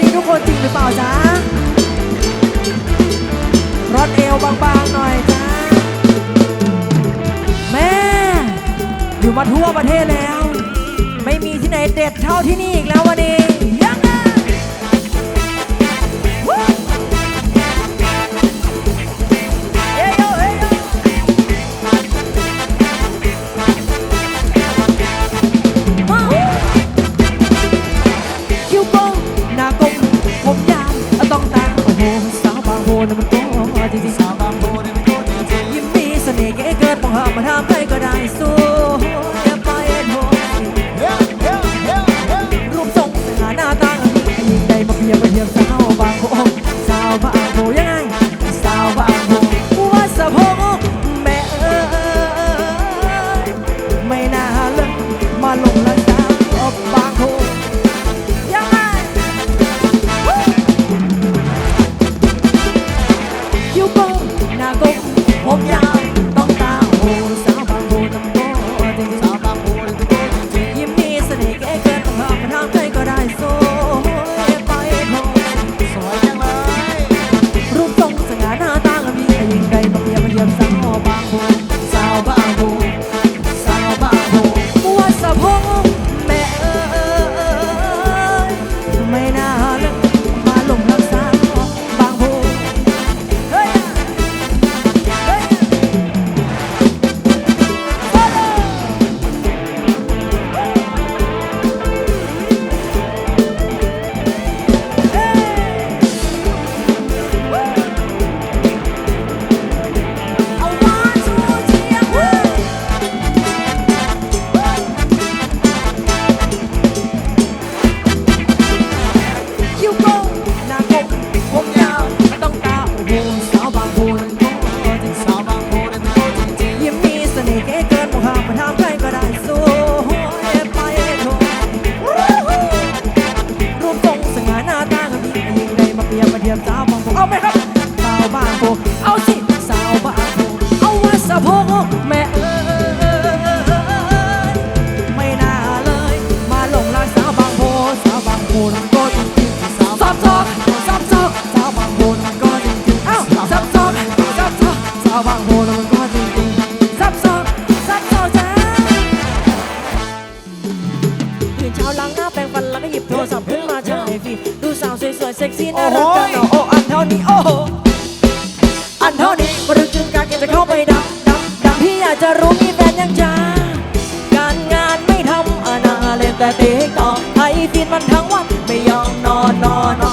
นี้ทุกคนจริงหรือเปล่าจ๊ะรอดเอวบางๆหน่อยจ้าแม่อยู่มาทั่วประเทศแล้ว ไม่มีที่ไหนเด็ดเท่าที่นี่อีกแล้ววัน ยังจ้าการงานไม่ทำอนาเลยนแต่เตะต่อไอ้ฟินมันทั้งวันไม่ยอมนอนนอน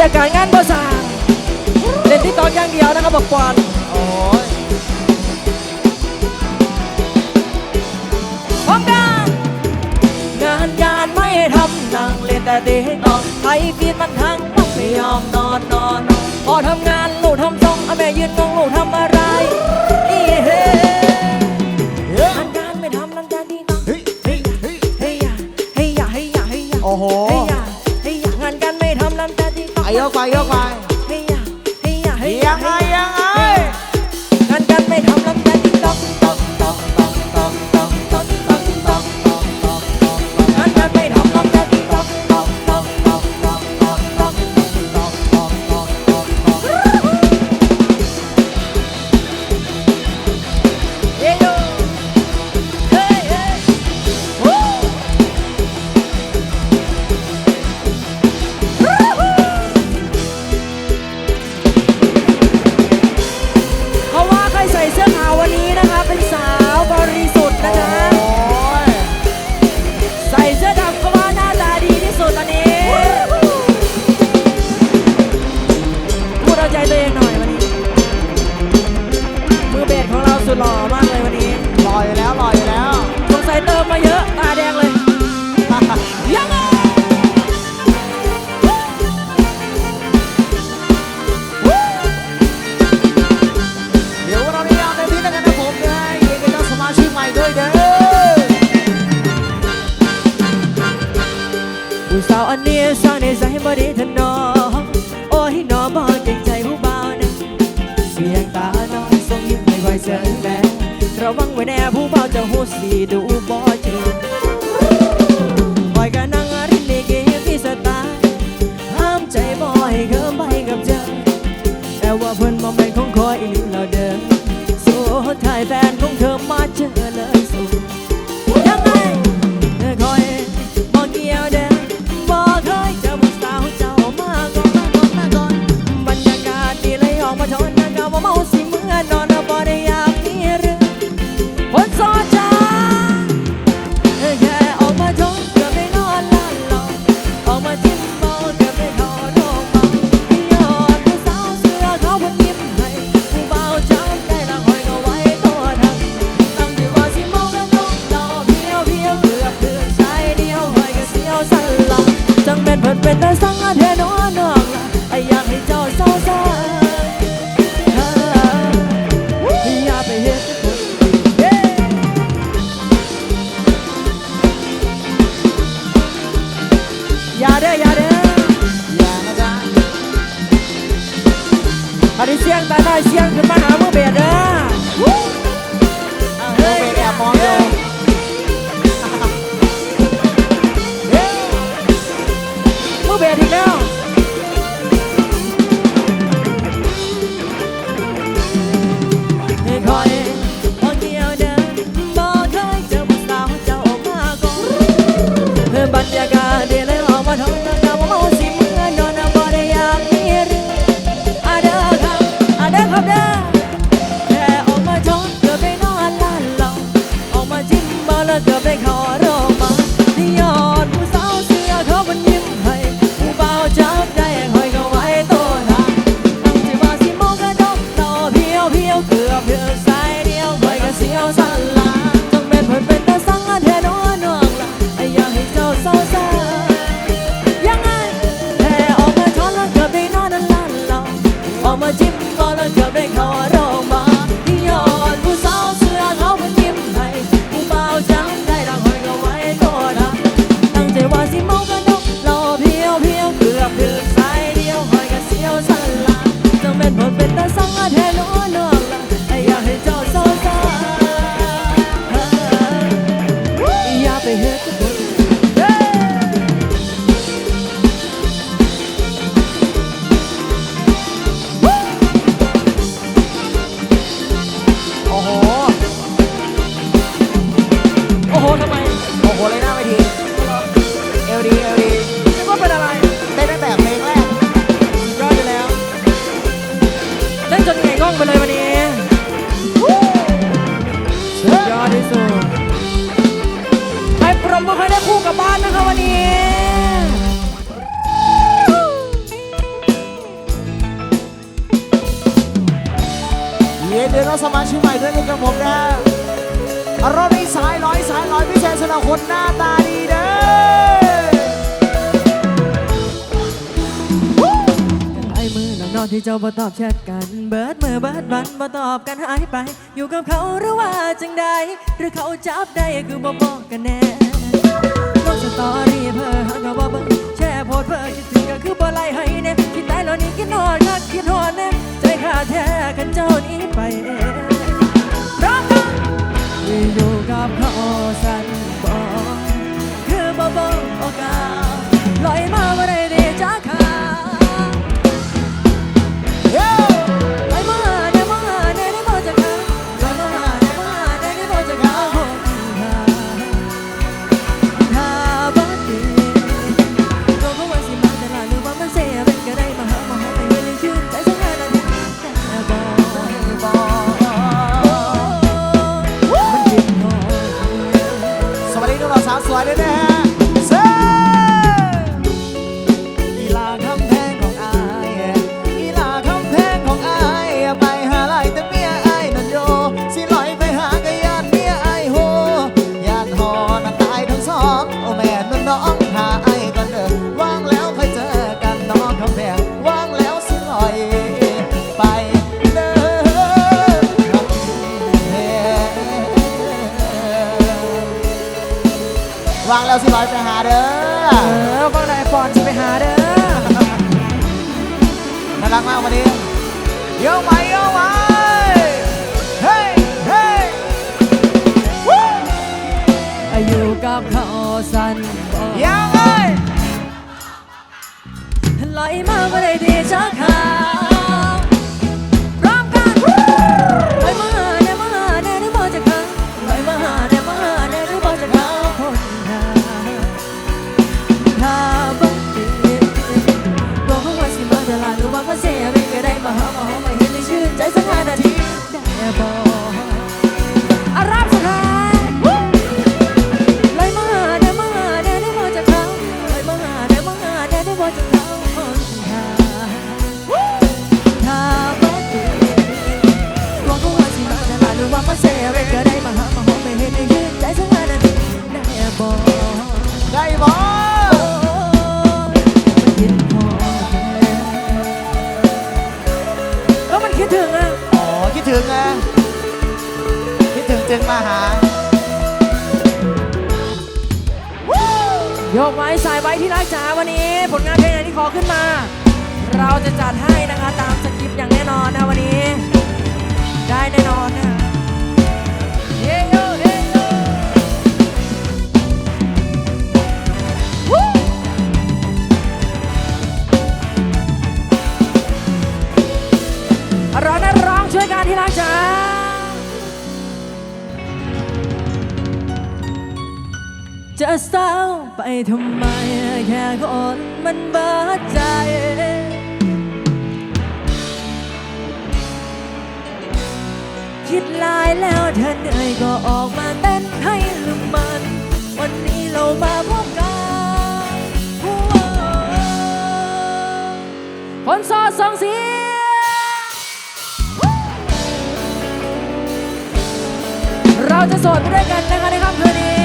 ลียร์การงานบ่สางเล่นที่ตอนย่างเดียวนะครับบอกปอนโอ้ยพร้อมกันงานการไม่ทำนั่งเล่นแต่เด็กนอนไทยพีดมันทั้งต้องไม่ยอมนอนนอนพอทำงานหนูทำซองอแม่ยืนมองหนูทำอะไรนี่เฮ้ 要快要快。 แต่ว่าเพื่อนบาแม่นของคอยอีหลีเราเดิอโซ่ท้ายแฟนของเธอมาเจอ สวยๆไปปรบมือให้ได้คู่กับบ้านนะคะวันนี้เย้เดี๋ยวเราสมาชิกใหม่ด้วยนะครับผมนะรอบนี้สายร้อยสายร้อยพิเศษสำหรับคนหน้าตาดีเด้อ อนที่เจ้าบ่ตอบแชทกัน เบิดมือเบิดวันบ่ตอบกันหายไป อยู่กับเขาหรือว่าจังใด หรือเขาจับได้คือบ่บอกกันแน่ลงสตอรี่เพ้อหากก็บ่เบิ่งแชร์โพสเพ้อคิดถึงก็คือบ่ไล่ให้แน่คิดตายแล้วนี่คิดหอนก็คิดหอนแน่ใจขาดแท้กันเจ้านี้ไปเอง 泪别张开。 อกไม้สายไว้ที่รักจ๋าวันนี้ ผลงานเพลงไหนที่ขอขึ้นมา เราจะจัดให้นะคะตามสคริปต์อย่างแน่นอนนะวันนี้ ได้แน่นอนนะเฮ้โยเฮ้โยร้องนะร้องช่วยกันที่รักจ๋า จะเศร้าไปทำไม แค่คนมันบาดใจ คิดลายแล้วเธอเหนื่อยก็ออกมาเต้นให้ลืมมัน วันนี้เรามาพบกันคนซอสองเสียเราจะสดไปด้วยกันนะคะในค่ำคืนนี้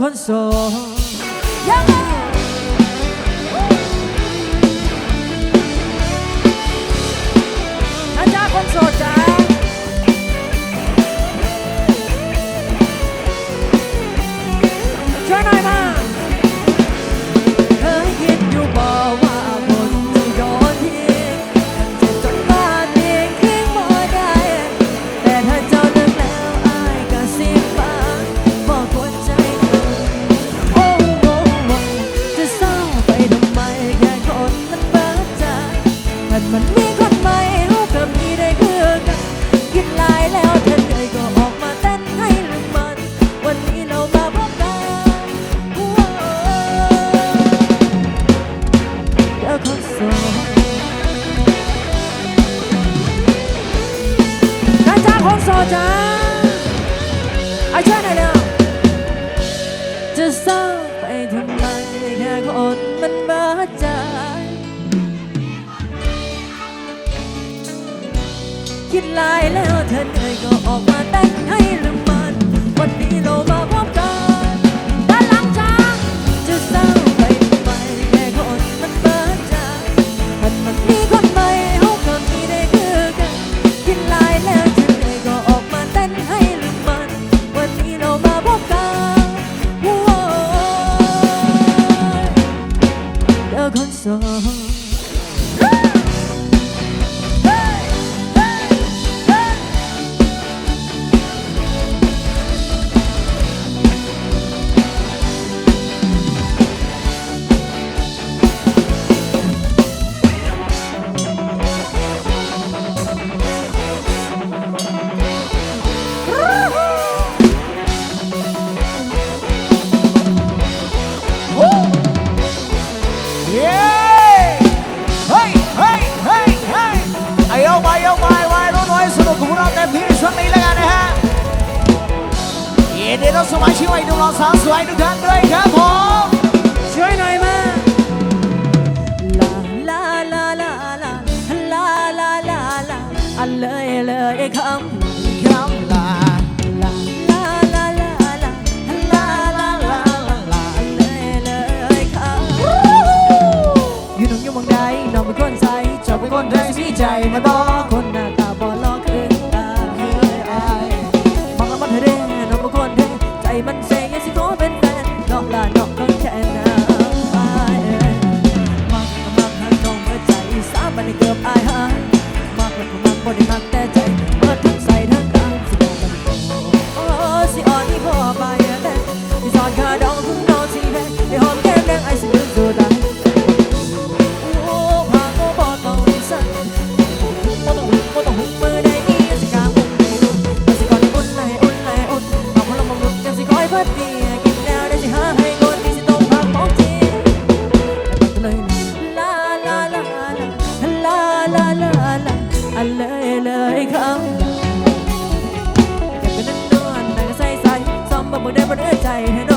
건서 คสมาชิวยหนุ่มอสาวสวยทุกท่านด้วยครับผมช่วยหน่อยมาลาลาลาลาลาลาลาลาอัเลยเลยคำคำลาลาลาลาลาลาลาลาลาลาเลยเลยคำอยู่ตรงยุ่เมืองใดนอนเป็นคนใจจบาเป็นคนไทยสี่ใจมาต่อคน ลาลาลาอเลยเลยเขาก็นั่งนอนนั่งใส่ใส่ซ้อมบ่บ่ได้บ่ได้ใจให้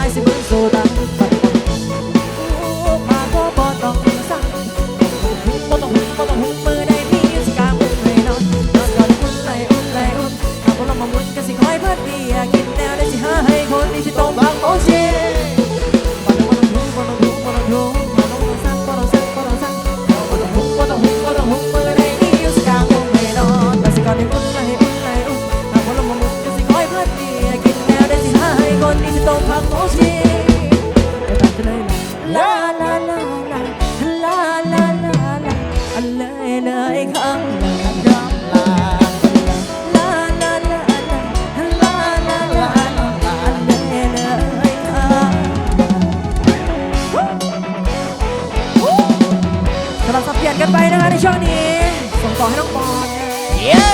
爱是分 sẽ. ช่วงนี้ส่งต่อให้น้องปอนเย้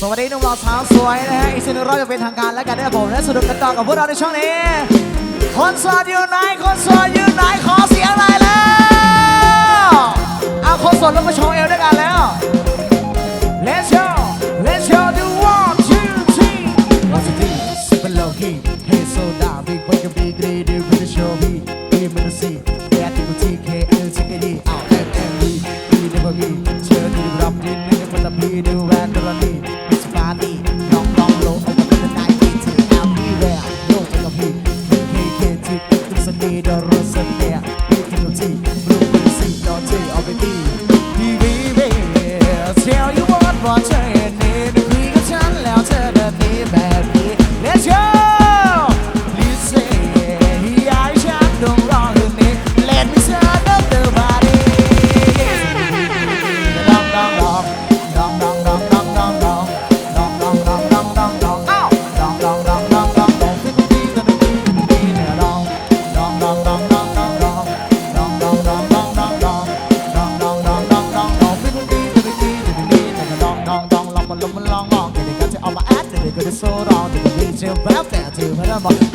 สวัสดีน้องาสาวสวยนะฮะอีกสิ่งหนึ่งเราจะเป็นทางการแล้วกันนะครับผมและสนุกกันต่อกับพวกเราในช่วงนี้คนสดอยู่ไหนคนสดอยู่ไหนขอเสียงหน่อยแล้วเอาคนสดลงมาโชว์เอวด้วยกันแล้ว Let's go Alabama.